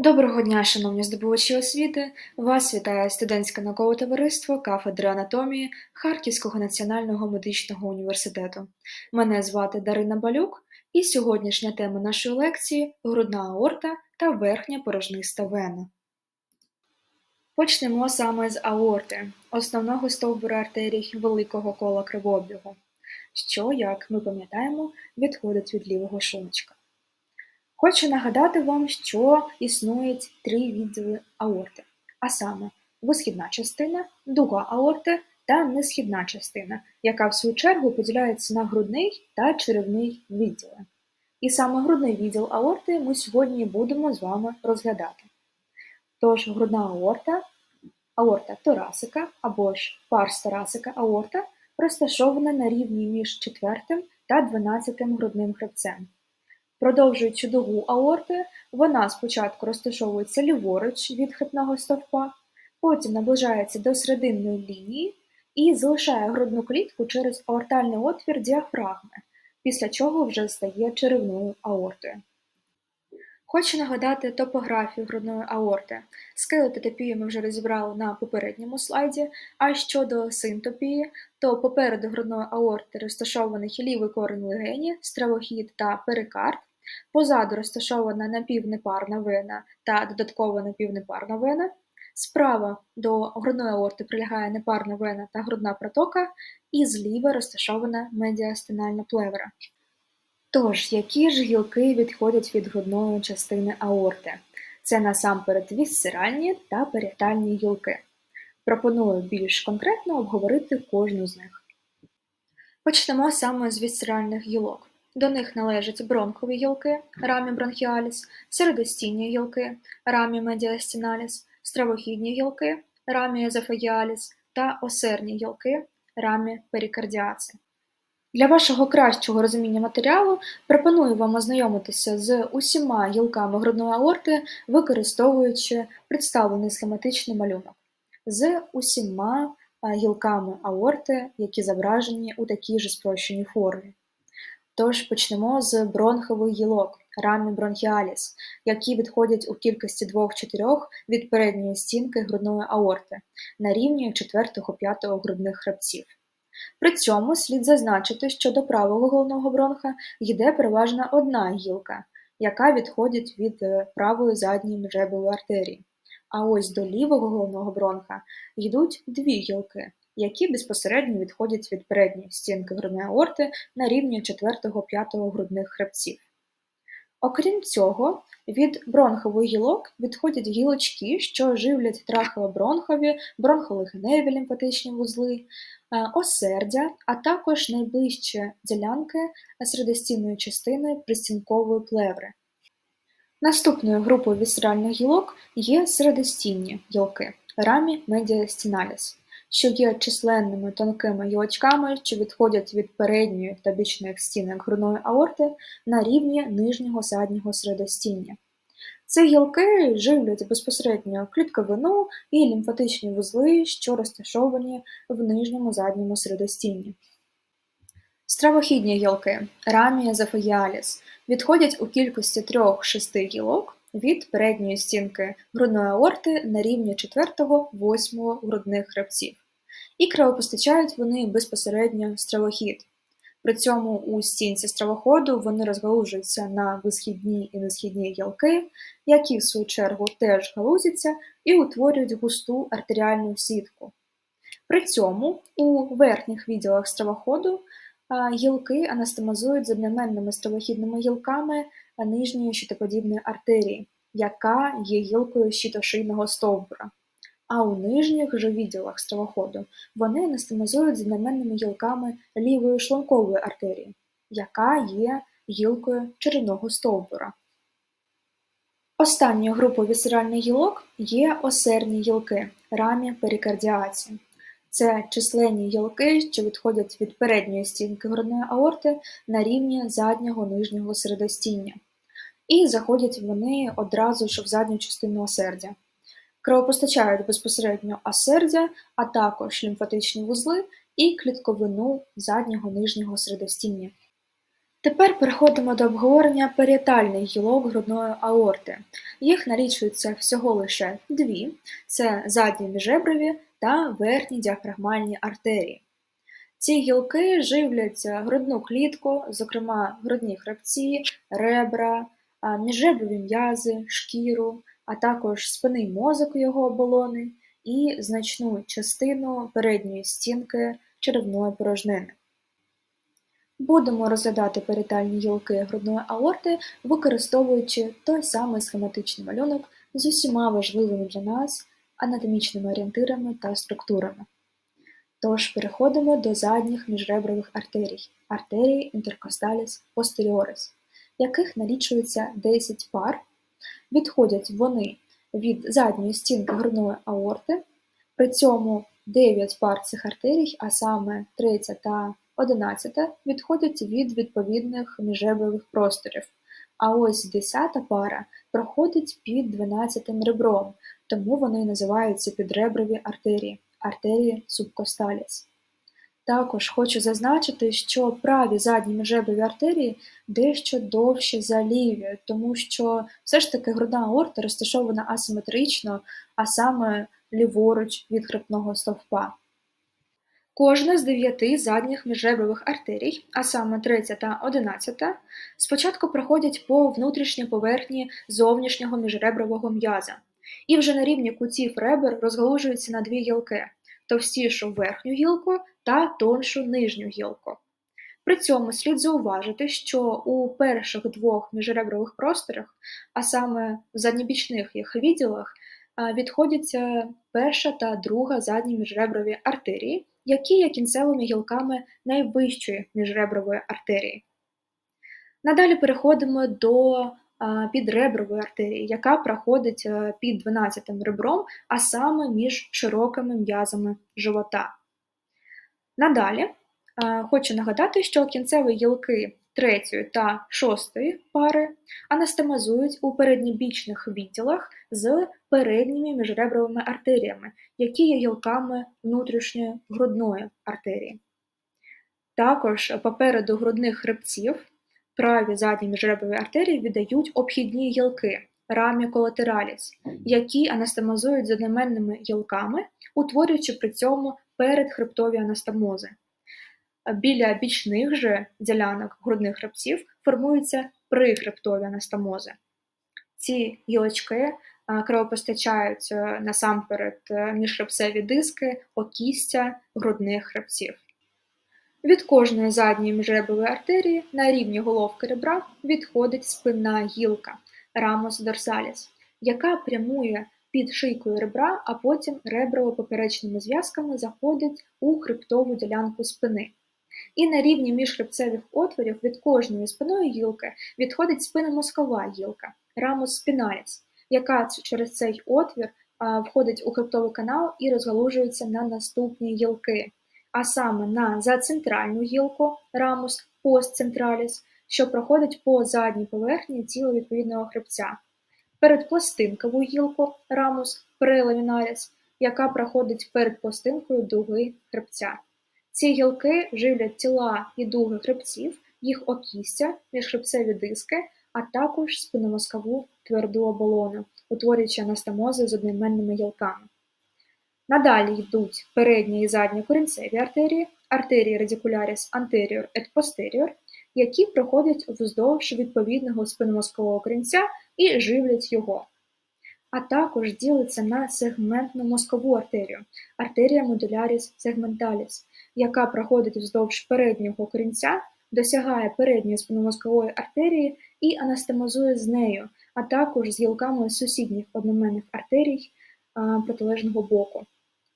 Доброго дня, шановні здобувачі освіти! Вас вітає студентське наукове товариство кафедри анатомії Харківського національного медичного університету. Мене звати Дарина Балюк, і сьогоднішня тема нашої лекції грудна аорта та верхня порожниста вена. Почнемо саме з аорти, основного стовбура артерій великого кола кровообігу, що, як ми пам'ятаємо, відходить від лівого шлуночка. Хочу нагадати вам, що існують три відділи аорти, а саме висхідна частина, дуга аорти та несхідна частина, яка в свою чергу поділяється на грудний та черевний відділи. І саме грудний відділ аорти ми сьогодні будемо з вами розглядати. Тож грудна аорта, аорта торасика або ж парс торасика аорта розташована на рівні між четвертим та дванадцятим грудним хребцем. Продовжуючи дугу аорти, вона спочатку розташовується ліворуч від хребного стовпа, потім наближається до серединної лінії і залишає грудну клітку через аортальний отвір діафрагми, після чого вже стає черевною аортою. Хочу нагадати топографію грудної аорти. Скелетотопію ми вже розібрали на попередньому слайді, а щодо синтопії, то попереду грудної аорти розташований лівий корень легені, стравохід та перикард, Позаду розташована напівнепарна вена та додаткова напівнепарна вена. Справа до грудної аорти прилягає непарна вена та грудна протока, і зліва розташована медіастинальна плевра. Тож, які ж гілки відходять від грудної частини аорти? Це насамперед вісцеральні та паріетальні гілки. Пропоную більш конкретно обговорити кожну з них. Почнемо саме з вісцеральних гілок. До них належать бронхові гілки рамі бронхіаліс, середостінні гілки рамі медіастіналіс, стравохідні гілки рамі езофагіаліс та осерні гілки рамі перикардіаці. Для вашого кращого розуміння матеріалу пропоную вам ознайомитися з усіма гілками грудної аорти, використовуючи представлений схематичний малюнок, з усіма гілками аорти, які зображені у такій же спрощеній формі. Тож почнемо з бронхових гілок рамі бронхіаліс, які відходять у кількості 2-4 від передньої стінки грудної аорти на рівні 4-5 грудних хребців. При цьому слід зазначити, що до правого головного бронха йде переважно одна гілка, яка відходить від е, правої задньої міжребрової артерії. А ось до лівого головного бронха йдуть дві гілки, які безпосередньо відходять від передньої стінки грудної аорти на рівні 4-5 грудних хребців. Окрім цього, від бронхових гілок відходять гілочки, що живлять трахеобронхові, бронхолегеневі лімфатичні вузли, е, осердя, а також найближчі ділянки середостінної частини пристінкової плеври. Наступною групою вісцеральних гілок є середостінні гілки рамі медіастіналіс що є численними тонкими гілочками, що відходять від передньої та бічних стінок грудної аорти на рівні нижнього заднього середостіння. Ці гілки живлять безпосередньо клітковину і лімфатичні вузли, що розташовані в нижньому задньому середостінні. Стравохідні гілки рамія зафагіаліс відходять у кількості 3-6 гілок від передньої стінки грудної аорти на рівні 4-8 грудних хребців, і кровопостачають вони безпосередньо стравохід. При цьому у стінці стравоходу вони розгалужуються на висхідні і несхідні гілки, які в свою чергу теж галузяться і утворюють густу артеріальну сітку. При цьому у верхніх відділах стравоходу гілки анастомозують з одноіменними стравохідними гілками нижньої щитоподібної артерії, яка є гілкою щитошийного стовбура. А у нижніх же відділах стравоходу вони анастомозують з одноіменними гілками лівої шлункової артерії, яка є гілкою черевного стовбура. Останньою групою вісцеральних гілок є осерні гілки рамі перикардіаці. Це численні гілки, що відходять від передньої стінки грудної аорти на рівні заднього нижнього середостіння. І заходять вони одразу ж в задню частину осердя. Кровопостачають безпосередньо осердя, а також лімфатичні вузли і клітковину заднього нижнього середостіння. Тепер переходимо до обговорення паріетальних гілок грудної аорти. Їх налічується всього лише дві: це задні міжреброві та верхні діафрагмальні артерії. Ці гілки живлять грудну клітку, зокрема грудні хребці, ребра, міжреброві м'язи, шкіру, а також спинний мозок його оболони і значну частину передньої стінки черевної порожнини. Будемо розглядати парітальні гілки грудної аорти, використовуючи той самий схематичний малюнок з усіма важливими для нас анатомічними орієнтирами та структурами. Тож переходимо до задніх міжребрових артерій артерії intercostalis posteriores, яких налічується 10 пар. Відходять вони від задньої стінки грудної аорти, при цьому 9 пар цих артерій, а саме 3 та 11 відходять від відповідних міжребрових просторів, а ось 10 пара проходить під 12 ребром, тому вони називаються підреброві артерії артерії субкосталіс. Також хочу зазначити, що праві задні міжреброві артерії дещо довші за ліві, тому що все ж таки грудна аорта розташована асиметрично, а саме ліворуч від хребтного стовпа. Кожна з дев'яти задніх міжребрових артерій, а саме третя та одинадцята, спочатку проходять по внутрішній поверхні зовнішнього міжребрового м'яза, і вже на рівні кутів ребер розгалужуються на дві гілки товстішу верхню гілку та тоншу нижню гілку. При цьому слід зауважити, що у перших двох міжребрових просторах, а саме в задньобічних їх відділах, відходяться перша та друга задні міжреброві артерії, які є кінцевими гілками найвищої міжребрової артерії. Надалі переходимо до підребрової артерії, яка проходить під 12 ребром, а саме між широкими м'язами живота. Надалі е, хочу нагадати, що кінцеві гілки третьої та шостої пари анастемазують у передньобічних відділах з передніми міжребровими артеріями, які є гілками внутрішньої грудної артерії. Також попереду грудних хребців праві задні міжреброві артерії віддають обхідні гілки рамі колатераліс, які анастомозують з одноменними гілками, утворюючи при цьому передхребтові анастомози. Біля бічних же ділянок грудних хребців формуються прихребтові анастомози. Ці гілочки кровопостачають е, насамперед е, міжхребцеві диски, окістя грудних хребців. Від кожної задньої міжребрової артерії на рівні головки ребра відходить спинна гілка рамос дорсаліс, яка прямує під шийкою ребра, а потім реброво-поперечними зв'язками заходить у хребтову ділянку спини. І на рівні міжхребцевих отворів від кожної спинної гілки відходить спинномозкова гілка рамос спіналіс, яка через цей отвір входить у хребтовий канал і розгалужується на наступні гілки а саме на зацентральну гілку рамус постцентраліс, що проходить по задній поверхні тіла відповідного хребця, передпластинкову гілку рамус преламінаріс, яка проходить перед пластинкою дуги хребця. Ці гілки живлять тіла і дуги хребців, їх окістя, міжхребцеві диски, а також спинномозкову тверду оболону, утворюючи анастомози з одноіменними гілками. Надалі йдуть передня і задня корінцеві артерії, артерії радикуляріс anterior et posterior, які проходять вздовж відповідного спинномозкового корінця і живлять його. А також ділиться на сегментну мозкову артерію артерія modularis segmentalis, яка проходить вздовж переднього корінця, досягає передньої спинномозкової артерії і анастемозує з нею, а також з гілками сусідніх одноменних артерій протилежного боку.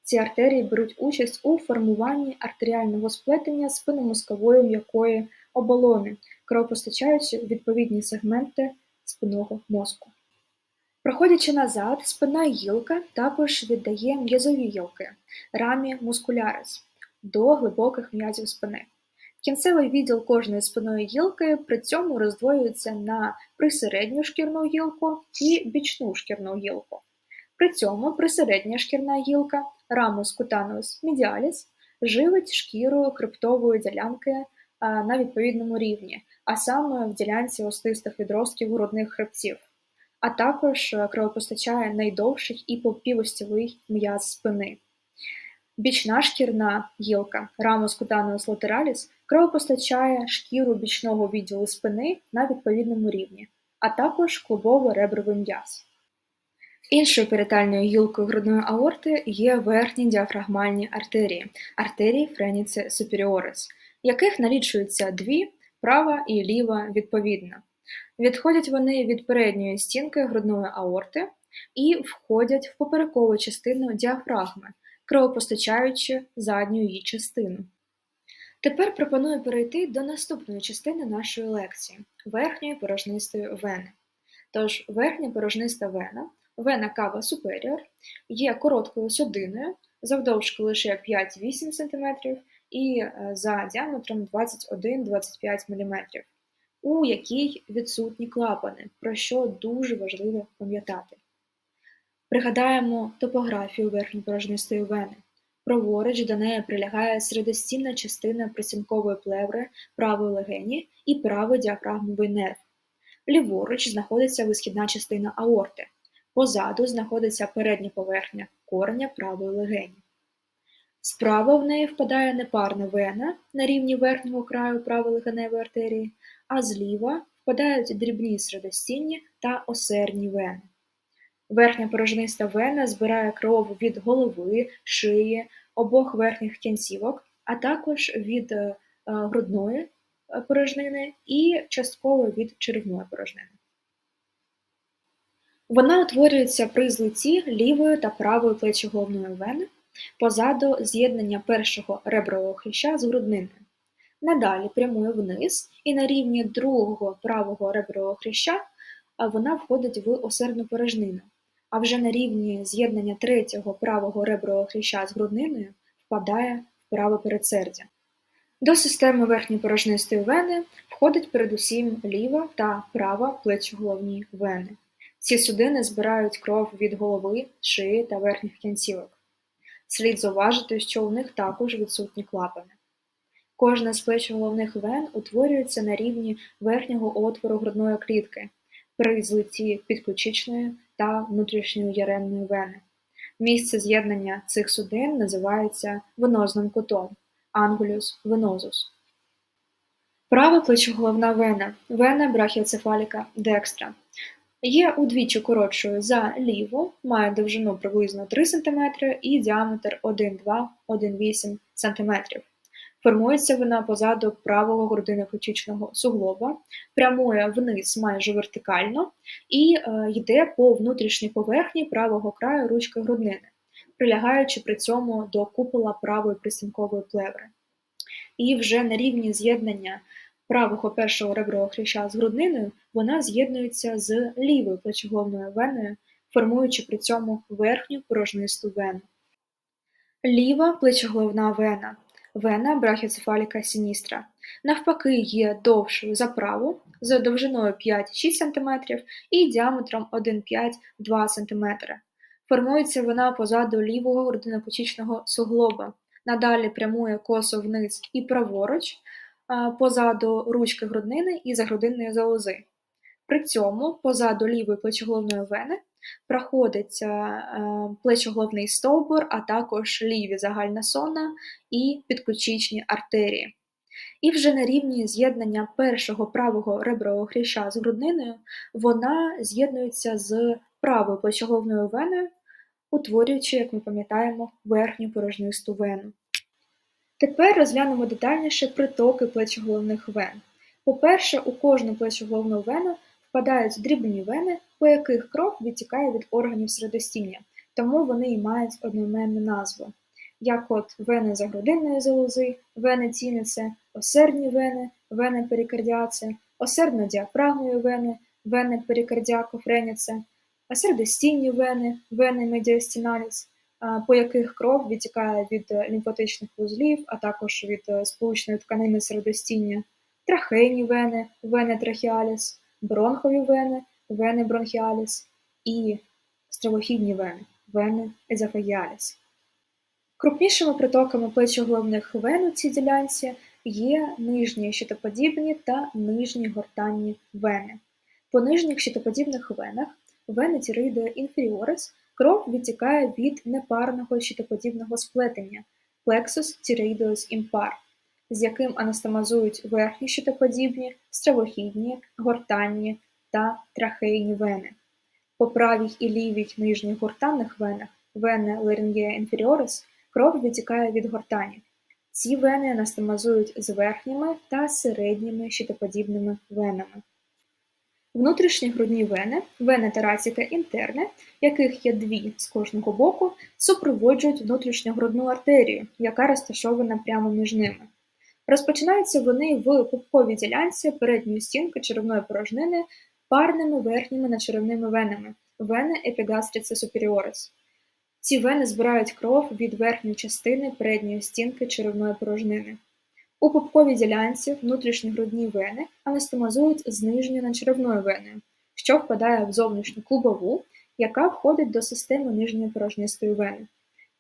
Ці артерії беруть участь у формуванні артеріального сплетення спинномозкової м'якої оболони, кровопостачаючи відповідні сегменти спинного мозку. Проходячи назад, спинна гілка також віддає м'язові гілки рамі мускулярис до глибоких м'язів спини. Кінцевий відділ кожної спинної гілки при цьому роздвоюється на присередню шкірну гілку і бічну шкірну гілку. При цьому присередня шкірна гілка рамус cutaneus medialis живить шкіру хребтової ділянки на відповідному рівні, а саме в ділянці остистих відростків грудних хребців, а також е, кровопостачає найдовший і попівостєвий м'яз спини. Бічна шкірна гілка рамус cutaneus lateralis кровопостачає шкіру бічного відділу спини на відповідному рівні, а також клубово-ребровий м'яз. Іншою перитальною гілкою грудної аорти є верхні діафрагмальні артерії артерії френіці суперіорис, яких налічується дві права і ліва відповідно. Відходять вони від передньої стінки грудної аорти і входять в поперекову частину діафрагми, кровопостачаючи задню її частину. Тепер пропоную перейти до наступної частини нашої лекції верхньої порожнистої вени. Тож, верхня порожниста вена, вена кава superior, є короткою судиною, завдовжки лише 5-8 см і е, за діаметром 21-25 мм, у якій відсутні клапани, про що дуже важливо пам'ятати. Пригадаємо топографію верхньопорожнистої вени. Праворуч до неї прилягає середостінна частина присінкової плеври правої легені і правий діафрагмовий нерв. Ліворуч знаходиться висхідна частина аорти, позаду знаходиться передня поверхня кореня правої легені. Справа в неї впадає непарна вена на рівні верхнього краю правої легеневої артерії, а зліва впадають дрібні середостінні та осердні вени. Верхня порожниста вена збирає кров від голови, шиї, обох верхніх кінцівок, а також від е, грудної е, порожнини і частково від черевної порожнини. Вона утворюється при злиті лівої та правої плечоголовної вени позаду з'єднання першого ребрового хряща з грудниною. Надалі прямує вниз і на рівні другого правого ребрового хряща вона входить в осердну порожнину, а вже на рівні з'єднання третього правого ребрового хряща з грудниною впадає в праве передсердя. До системи верхньопорожнистої вени входить передусім ліва та права плечоголовні вени. Ці судини збирають кров від голови, шиї та верхніх кінцівок. Слід зауважити, що у них також відсутні клапани. Кожна з плечоголовних вен утворюється на рівні верхнього отвору грудної клітки при злиті підключичної та внутрішньої яремної вени. Місце з'єднання цих судин називається венозним кутом ангулюс венозус. Права плечоголовна вена вена брахіоцефаліка декстра. Є удвічі коротшою за ліву, має довжину приблизно 3 см і діаметр 1,2-1,8 см. Формується вона позаду правого грудино-ключичного суглоба, прямує вниз майже вертикально і е, йде по внутрішній поверхні правого краю ручки груднини, прилягаючи при цьому до купола правої присінкової плеври. І вже на рівні з'єднання правого першого ребрового хряща з грудниною вона з'єднується з лівою плечоголовною веною, формуючи при цьому верхню порожнисту вену. Ліва плечоголовна вена вена брахіоцефаліка сіністра, навпаки, є довшою за праву, з довжиною 5-6 см і діаметром 1,5-2 см. Формується вона позаду лівого грудинопочічного суглоба, надалі прямує косо вниз і праворуч, позаду ручки груднини і загрудинної залози. При цьому позаду лівої плечоголовної вени проходить е, плечоголовний стовбур, а також ліві загальна сонна і підключичні артерії. І вже на рівні з'єднання першого правого ребрового хряща з грудниною вона з'єднується з правою плечоголовною веною, утворюючи, як ми пам'ятаємо, верхню порожнисту вену. Тепер розглянемо детальніше притоки плечоголовних вен. По-перше, у кожну плечоголовну вену впадають дрібні вени, по яких кров відтікає від органів середостіння, тому вони і мають одноіменну назву, як от вени загрудинної залози, вени тінице, осердні вени, вени перикардіаце, осердно-діафрагмові вени, вени перикардіако-френіце, середостінні вени, вени медіастіналіс, по яких кров відтікає від лімфатичних вузлів, а також від е, сполучної тканини середостіння, трахейні вени, вени трахіаліс, бронхові вени, вени бронхіаліс і стравохідні вени, вени езофагіаліс. Крупнішими притоками плечоголовних вен у цій ділянці є нижні щитоподібні та нижні гортанні вени. По нижніх щитоподібних венах вени тіроїдео інферіорис кров відтікає від непарного щитоподібного сплетення plexus thyroideus impar, з яким анастомазують верхні щитоподібні, стравохідні, гортанні та трахейні вени. По правій і лівій нижніх гортанних венах вени Laryngea inferioris кров відтікає від гортані. Ці вени анастомазують з верхніми та середніми щитоподібними венами. Внутрішні грудні вени, вени тераціка інтерне, яких є дві з кожного боку, супроводжують внутрішньогрудну артерію, яка розташована прямо між ними. Розпочинаються вони в пупковій ділянці передньої стінки черевної порожнини парними верхніми надчеревними венами вени епігастріци суперіорис. Ці вени збирають кров від верхньої частини передньої стінки черевної порожнини. У пупковій ділянці внутрішні грудні вени анастомазують з нижньою надчеревною веною, що впадає в зовнішню клубову, яка входить до системи нижньої порожнистої вени,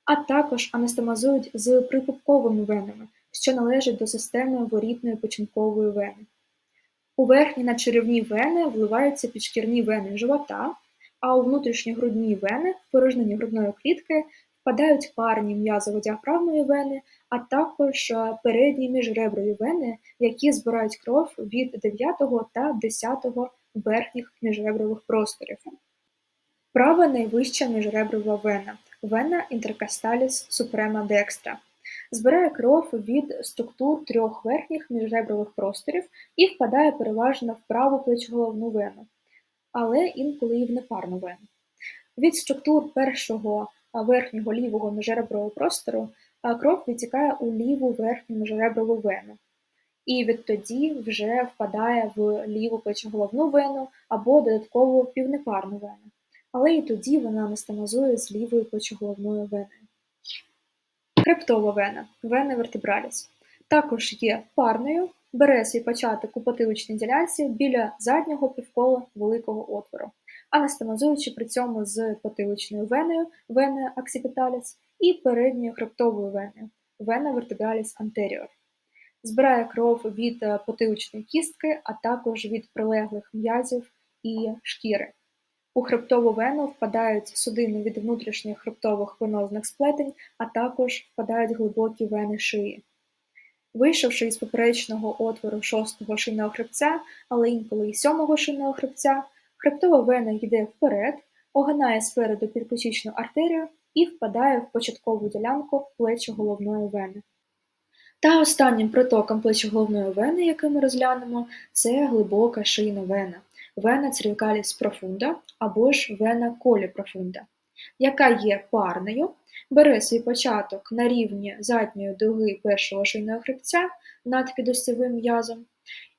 а також анастомазують з припупковими венами, що належать до системи ворітної печінкової вени. У верхні надчеревні вени вливаються підшкірні вени живота, а у внутрішні грудні вени в порожнині грудної клітки впадають парні м'язово-діафрагмові вени, а також передні міжреброві вени, які збирають кров від 9 та 10 верхніх міжребрових просторів. Права найвища міжреброва вена вена інтеркасталіс супрема декстра. Збирає кров від структур трьох верхніх міжребрових просторів і впадає переважно в праву плечоголовну вену, але інколи і в непарну вену. Від структур першого верхнього лівого міжребрового простору кров відтікає у ліву верхню міжреброву вену, і відтоді вже впадає в ліву плечоголовну вену або додаткову півнепарну вену, але і тоді вона анастомазує з лівою плечоголовною веною. Хребтова вена вена вертебраліс. Також є парною, бере свій початок у потиличній ділянці біля заднього півкола великого отвору, анастомазуючи при цьому з потиличною веною вена аксіпіталіс і передньою хребтовою веною вена вертебраліс антеріор. Збирає кров від е, потиличної кістки, а також від прилеглих м'язів і шкіри. У хребтову вену впадають судини від внутрішніх хребтових венозних сплетень, а також впадають глибокі вени шиї. Вийшовши із поперечного отвору шостого шийного хребця, але інколи й сьомого шийного хребця, хребтова вена йде вперед, огинає спереду підключичну артерію і впадає в початкову ділянку плечо-головної вени. Та останнім притоком плечо-головної вени, який ми розглянемо, це глибока шийна вена вена cervicalis profunda або ж вена колі профунда, яка є парною, бере свій початок на рівні задньої дуги першого шийного хребця над підостєвим м'язом,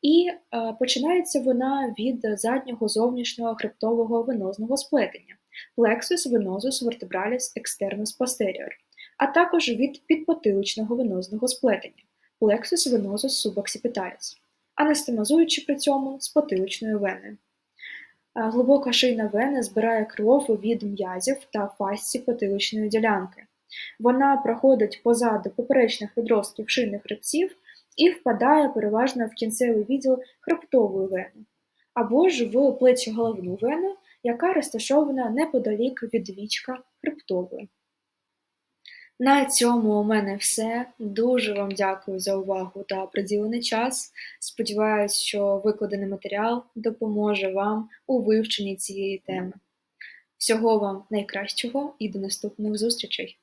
і е, починається вона від заднього зовнішнього хребтового венозного сплетення plexus venosus vertebralis externus posterior, а також від підпотиличного венозного сплетення plexus venosus subaccipitalis, анестемазуючи при цьому з потиличною веною. Глибока шийна вена збирає кров від м'язів та фасці потиличної ділянки. Вона проходить позаду поперечних відростків шийних хребців і впадає переважно в кінцевий відділ хребтової вени, або ж в плечі-головну вену, яка розташована неподалік від вічка хребтової. На цьому у мене все. Дуже вам дякую за увагу та приділений час. Сподіваюсь, що викладений матеріал допоможе вам у вивченні цієї теми. Всього вам найкращого і до наступних зустрічей!